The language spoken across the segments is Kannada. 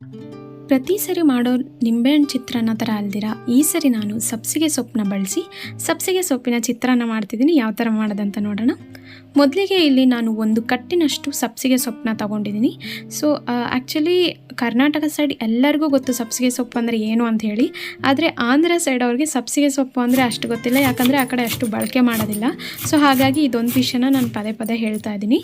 Música ಪ್ರತಿ ಸರಿ ಮಾಡೋ ನಿಂಬೆಹಣ್ಣು ಚಿತ್ರಾನ್ನ ಥರ ಅಲ್ದಿರ? ಈ ಸರಿ ನಾನು ಸಬ್ಸಿಗೆ ಸೊಪ್ಪನ್ನ ಬಳಸಿ, ಸಬ್ಸಿಗೆ ಸೊಪ್ಪಿನ ಚಿತ್ರಾನ್ನ ಮಾಡ್ತಿದ್ದೀನಿ. ಯಾವ ಥರ ಮಾಡೋದಂತ ನೋಡೋಣ. ಮೊದಲಿಗೆ ಇಲ್ಲಿ ನಾನು ಒಂದು ಕಟ್ಟಿನಷ್ಟು ಸಬ್ಸಿಗೆ ಸೊಪ್ಪನ್ನ ತೊಗೊಂಡಿದ್ದೀನಿ. ಸೊ ಆ್ಯಕ್ಚುಲಿ ಕರ್ನಾಟಕ ಸೈಡ್ ಎಲ್ಲರಿಗೂ ಗೊತ್ತು ಸಬ್ಸಿಗೆ ಸೊಪ್ಪು ಅಂದರೆ ಏನು ಅಂತ ಹೇಳಿ. ಆದರೆ ಆಂಧ್ರ ಸೈಡ್ ಅವ್ರಿಗೆ ಸಬ್ಸಿಗೆ ಸೊಪ್ಪು ಅಂದರೆ ಅಷ್ಟು ಗೊತ್ತಿಲ್ಲ. ಯಾಕಂದರೆ ಆ ಕಡೆ ಅಷ್ಟು ಬಳಕೆ ಮಾಡೋದಿಲ್ಲ. ಸೊ ಹಾಗಾಗಿ ಇದೊಂದು ವಿಷಯನ ನಾನು ಪದೇ ಪದೇ ಹೇಳ್ತಾ ಇದ್ದೀನಿ.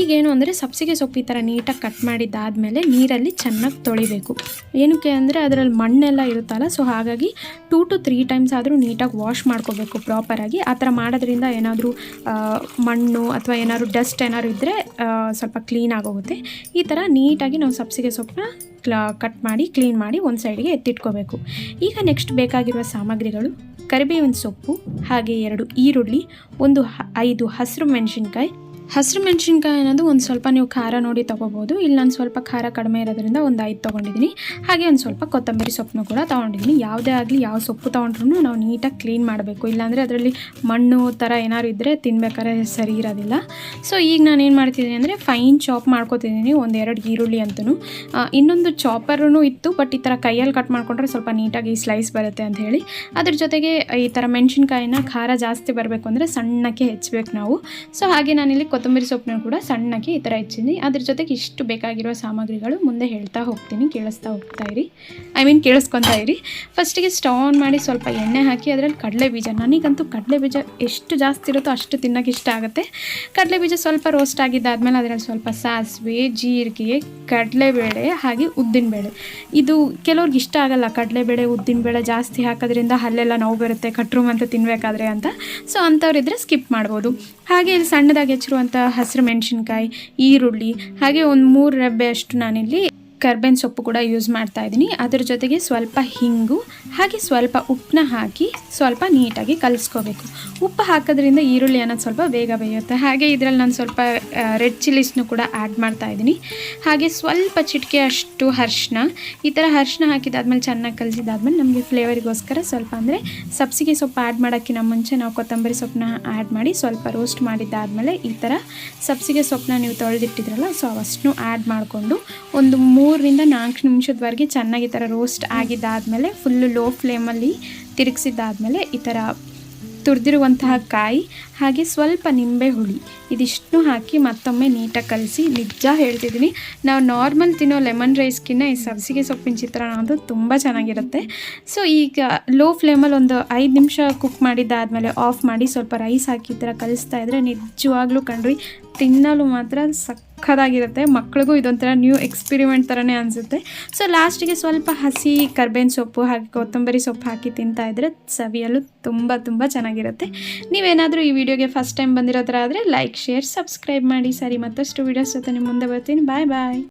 ಈಗೇನು ಅಂದರೆ ಸಬ್ಸಿಗೆ ಸೊಪ್ಪು ಈ ಥರ ನೀಟಾಗಿ ಕಟ್ ಮಾಡಿದ್ದಾದಮೇಲೆ ನೀರಲ್ಲಿ ಚೆನ್ನಾಗಿ ತೊಳಿಬೇಕು. ಏನಕ್ಕೆ ಅಂದರೆ ಅದರಲ್ಲಿ ಮಣ್ಣೆಲ್ಲ ಇರುತ್ತಲ್ಲ ಸೊ ಹಾಗಾಗಿ ಟೂ ಟು ತ್ರೀ ಟೈಮ್ಸ್ ಆದರೂ ನೀಟಾಗಿ ವಾಶ್ ಮಾಡ್ಕೋಬೇಕು ಪ್ರಾಪರಾಗಿ ಆ ಥರ ಮಾಡೋದ್ರಿಂದ ಏನಾದರೂ ಮಣ್ಣು ಅಥವಾ ಏನಾದರೂ ಡಸ್ಟ್ ಏನಾದ್ರು ಇದ್ದರೆ ಸ್ವಲ್ಪ ಕ್ಲೀನ್ ಆಗೋಗುತ್ತೆ. ಈ ಥರ ನೀಟಾಗಿ ನಾವು ಸಬ್ಸಿಗೆ ಸೊಪ್ಪನ್ನ ಕಟ್ ಮಾಡಿ ಕ್ಲೀನ್ ಮಾಡಿ ಒಂದು ಸೈಡ್ಗೆ ಎತ್ತಿಟ್ಕೋಬೇಕು. ಈಗ ನೆಕ್ಸ್ಟ್ ಬೇಕಾಗಿರುವ ಸಾಮಗ್ರಿಗಳು ಕರಿಬೇವಿನ ಸೊಪ್ಪು, ಹಾಗೆ ಎರಡು ಈರುಳ್ಳಿ, ಒಂದು ಐದು ಹಸಿರು ಮೆಣಸಿನ್ಕಾಯಿ ಹಸಿರು ಮೆಣಸಿನ್ಕಾಯಿ ಅನ್ನೋದು ಒಂದು ಸ್ವಲ್ಪ ನೀವು ಖಾರ ನೋಡಿ ತೊಗೋಬೋದು. ಇಲ್ಲಿ ನಾನು ಸ್ವಲ್ಪ ಖಾರ ಕಡಿಮೆ ಇರೋದ್ರಿಂದ ಒಂದು ಐದು ತೊಗೊಂಡಿದ್ದೀನಿ. ಹಾಗೆ ಒಂದು ಸ್ವಲ್ಪ ಕೊತ್ತಂಬರಿ ಸೊಪ್ಪನ್ನು ಕೂಡ ತೊಗೊಂಡಿದ್ದೀನಿ. ಯಾವುದೇ ಆಗಲಿ ಯಾವ ಸೊಪ್ಪು ತೊಗೊಂಡ್ರು ನಾವು ನೀಟಾಗಿ ಕ್ಲೀನ್ ಮಾಡಬೇಕು. ಇಲ್ಲಾಂದರೆ ಅದರಲ್ಲಿ ಮಣ್ಣು ಥರ ಏನಾದ್ರು ಇದ್ದರೆ ತಿನ್ಬೇಕಾದ್ರೆ ಸರಿ ಇರೋದಿಲ್ಲ. ಸೊ ಈಗ ನಾನು ಏನು ಮಾಡ್ತಿದ್ದೀನಿ ಅಂದರೆ ಫೈನ್ ಚಾಪ್ ಮಾಡ್ಕೊತಿದ್ದೀನಿ. ಎರಡು ಈರುಳ್ಳಿ ಅಂತೂ ಇನ್ನೊಂದು ಚಾಪರೂ ಇತ್ತು ಬಟ್ ಈ ಥರ ಕೈಯಲ್ಲಿ ಕಟ್ ಮಾಡಿಕೊಂಡ್ರೆ ಸ್ವಲ್ಪ ನೀಟಾಗಿ ಸ್ಲೈಸ್ ಬರುತ್ತೆ ಅಂತ ಹೇಳಿ. ಅದ್ರ ಜೊತೆಗೆ ಈ ಥರ ಮೆಣಸಿನ್ಕಾಯಿನ ಖಾರ ಜಾಸ್ತಿ ಬರಬೇಕು ಅಂದರೆ ಸಣ್ಣಕ್ಕೆ ಹೆಚ್ಚಬೇಕು ನಾವು. ಸೊ ಹಾಗೆ ನಾನಿಲ್ಲಿ ಕೊತ್ತಂಬರಿ ಸೊಪ್ಪನ್ನು ಕೂಡ ಸಣ್ಣಕ್ಕೆ ಈ ಥರ ಹೆಚ್ಚಿದ್ದೀನಿ. ಅದ್ರ ಜೊತೆಗೆ ಇಷ್ಟು ಬೇಕಾಗಿರೋ ಸಾಮಗ್ರಿಗಳು ಮುಂದೆ ಹೇಳ್ತಾ ಹೋಗ್ತೀನಿ, ಕೇಳಿಸ್ತಾ ಹೋಗ್ತಾ ಇರಿ. ಐ ಮೀನ್ ಕೇಳಿಸ್ಕೊತಾ ಇರಿ. ಫಸ್ಟಿಗೆ ಸ್ಟವ್ ಮಾಡಿ ಸ್ವಲ್ಪ ಎಣ್ಣೆ ಹಾಕಿ ಅದರಲ್ಲಿ ಕಡಲೆ ಬೀಜ. ನನಗಂತೂ ಕಡಲೆ ಬೀಜ ಎಷ್ಟು ಜಾಸ್ತಿ ಇರುತ್ತೋ ಅಷ್ಟು ತಿನ್ನೋಕೆ ಇಷ್ಟ ಆಗುತ್ತೆ. ಕಡಲೆ ಬೀಜ ಸ್ವಲ್ಪ ರೋಸ್ಟ್ ಆಗಿದ್ದಾದಮೇಲೆ ಅದರಲ್ಲಿ ಸ್ವಲ್ಪ ಸಾಸಿವೆ, ಜೀರಿಗೆ, ಕಡಲೆಬೇಳೆ, ಹಾಗೆ ಉದ್ದಿನಬೇಳೆ. ಇದು ಕೆಲವ್ರಿಗೆ ಇಷ್ಟ ಆಗಲ್ಲ. ಕಡಲೆಬೇಳೆ, ಉದ್ದಿನಬೇಳೆ ಜಾಸ್ತಿ ಹಾಕೋದ್ರಿಂದ ಹಲ್ಲೆಲ್ಲ ನೋವು ಬರುತ್ತೆ. ಕಟ್ರೂಮ್ ಅಂತ ತಿನ್ನಬೇಕಾದ್ರೆ ಅಂತ. ಸೊ ಅಂಥವ್ರಿದ್ರೆ ಸ್ಕಿಪ್ ಮಾಡ್ಬೋದು. ಹಾಗೆ ಇಲ್ಲಿ ಸಣ್ಣದಾಗಿ ಹೆಚ್ಚಿರುವಂಥ ಹಸಿರು ಮೆಣಸಿನ್ಕಾಯಿ ಈರುಳ್ಳಿ ಹಾಗೆ ಒಂದು ಮೂರು ರೆಬ್ಬೆ ಅಷ್ಟು ನಾನಿಲ್ಲಿ ಕರ್ಬೇವಿನ ಸೊಪ್ಪು ಕೂಡ ಯೂಸ್ ಮಾಡ್ತಾ ಇದ್ದೀನಿ. ಅದರ ಜೊತೆಗೆ ಸ್ವಲ್ಪ ಹಿಂಗು, ಹಾಗೆ ಸ್ವಲ್ಪ ಉಪ್ಪನ್ನ ಹಾಕಿ ಸ್ವಲ್ಪ ನೀಟಾಗಿ ಕಲಿಸ್ಕೋಬೇಕು. ಉಪ್ಪು ಹಾಕೋದ್ರಿಂದ ಈರುಳ್ಳಿ ಅನ್ನೋದು ಸ್ವಲ್ಪ ಬೇಗ ಬೇಯುತ್ತೆ. ಹಾಗೆ ಇದರಲ್ಲಿ ನಾನು ಸ್ವಲ್ಪ ರೆಡ್ ಚಿಲ್ಲೀಸ್ನು ಕೂಡ ಆ್ಯಡ್ ಮಾಡ್ತಾ ಇದ್ದೀನಿ. ಹಾಗೆ ಸ್ವಲ್ಪ ಚಿಟಿಕೆ ಅಷ್ಟು ಅರ್ಶಿನ. ಈ ಥರ ಅರ್ಶಿನ ಹಾಕಿದಾದ್ಮೇಲೆ ಚೆನ್ನಾಗಿ ಕಲಿಸಿದಾದ್ಮೇಲೆ ನಮಗೆ ಫ್ಲೇವರಿಗೋಸ್ಕರ ಸ್ವಲ್ಪ ಅಂದರೆ ಸಬ್ಸಿಗೆ ಸೊಪ್ಪು ಆ್ಯಡ್ ಮಾಡೋಕ್ಕಿಂತ ಮುಂಚೆ ನಾವು ಕೊತ್ತಂಬರಿ ಸೊಪ್ಪನ್ನ ಆ್ಯಡ್ ಮಾಡಿ ಸ್ವಲ್ಪ ರೋಸ್ಟ್ ಮಾಡಿದ್ದಾದಮೇಲೆ ಈ ಥರ ಸಬ್ಸಿಗೆ ಸೊಪ್ಪನ್ನ ನೀವು ತೊಳೆದಿಟ್ಟಿದ್ರಲ್ಲ ಸೊ ಅವಷ್ಟನ್ನು ಆ್ಯಡ್ ಮಾಡಿಕೊಂಡು ಒಂದು ಮೂರರಿಂದ ನಾಲ್ಕು ನಿಮಿಷದವರೆಗೆ ಚೆನ್ನಾಗಿ ಈ ಥರ ರೋಸ್ಟ್ ಆಗಿದ್ದಾದಮೇಲೆ ಫುಲ್ಲು ಲೋ ಫ್ಲೇಮಲ್ಲಿ ತಿರುಗಿಸಿದ್ದಾದಮೇಲೆ ಈ ಥರ ತುರಿದಿರುವಂತಹ ಕಾಯಿ, ಹಾಗೆ ಸ್ವಲ್ಪ ನಿಂಬೆ ಹುಳಿ ಇದಿಷ್ಟು ಹಾಕಿ ಮತ್ತೊಮ್ಮೆ ನೀಟಾಗಿ ಕಲಸಿ ನಿಜ ಹೇಳ್ತಿದ್ದೀನಿ, ನಾವು ನಾರ್ಮಲ್ ತಿನ್ನೋ ಲೆಮನ್ ರೈಸ್ಗಿನ್ನ ಈ ಸಬ್ಸಿಗೆ ಸೊಪ್ಪಿನ ಚಿತ್ರಾನ್ನ ಅದು ತುಂಬ ಚೆನ್ನಾಗಿರುತ್ತೆ. ಸೊ ಈಗ ಲೋ ಫ್ಲೇಮಲ್ಲಿ ಒಂದು ಐದು ನಿಮಿಷ ಕುಕ್ ಮಾಡಿದ್ದಾದಮೇಲೆ ಆಫ್ ಮಾಡಿ ಸ್ವಲ್ಪ ರೈಸ್ ಹಾಕಿ ಈ ಥರ ಕಲಿಸ್ತಾ ಇದ್ದರೆ ನಿಜವಾಗ್ಲೂ ಕಣ್ರಿ ತಿನ್ನಲು ಮಾತ್ರ ಸಕ್ಕದಾಗಿರುತ್ತೆ ಮಕ್ಳಿಗೂ ಇದೊಂಥರ ನ್ಯೂ ಎಕ್ಸ್ಪಿರಿಮೆಂಟ್ ಥರನೇ ಅನಿಸುತ್ತೆ. ಸೊ ಲಾಸ್ಟಿಗೆ ಸ್ವಲ್ಪ ಹಸಿ ಕರ್ಬೇವಿನ ಸೊಪ್ಪು ಹಾಗೆ ಕೊತ್ತಂಬರಿ ಸೊಪ್ಪು ಹಾಕಿ ತಿಂತಾ ಇದ್ರೆ ಸವಿಯಲು ತುಂಬ ತುಂಬ ಚೆನ್ನಾಗಿರುತ್ತೆ. ನೀವೇನಾದರೂ ಈ ವಿಡಿಯೋಗೆ ಫಸ್ಟ್ ಟೈಮ್ ಬಂದಿರೋ ಥರ ಆದರೆ ಲೈಕ್ ಶೇರ್ ಸಬ್ಸ್ಕ್ರೈಬ್ ಮಾಡಿ. ಸರಿ, ಮತ್ತಷ್ಟು ವೀಡಿಯೋಸ್ ಜೊತೆ ನಿಮ್ಮ ಮುಂದೆ ಬರ್ತೀನಿ. ಬಾಯ್ ಬಾಯ್